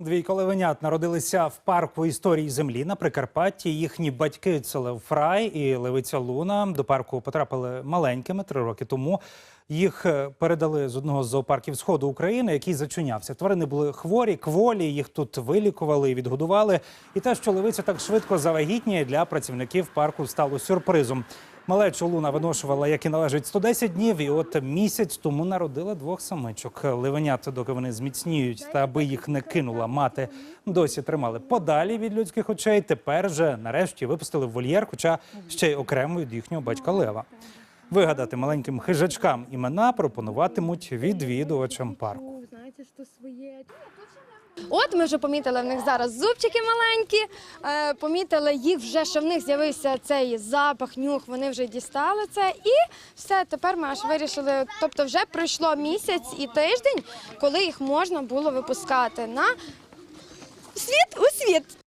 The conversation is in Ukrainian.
Двійко левенят народилися в парку історії землі на Прикарпатті. Їхні батьки це Лев Фрай і Левиця Луна. До парку потрапили маленькими три роки тому. Їх е, передали з одного з зоопарків сходу України, який зачинявся. Тварини були хворі, кволі. Їх тут вилікували і відгодували. І те, що левиця так швидко завагітніє для працівників парку, стало сюрпризом. Малечу Луна виношувала, як і належить 110 днів, і от місяць тому народила двох самичок. Ливенят, доки вони зміцніють, та аби їх не кинула мати, досі тримали подалі від людських очей. Тепер же нарешті випустили в вольєр, хоча ще й окремо від їхнього батька Лева. Вигадати маленьким хижачкам імена пропонуватимуть відвідувачам парку. Знаєте, що своє. От ми вже помітили в них зараз зубчики маленькі. Е, помітили їх вже, що в них з'явився цей запах, нюх. Вони вже дістали це. І все, тепер ми аж вирішили. Тобто, вже пройшло місяць і тиждень, коли їх можна було випускати на світ у світ.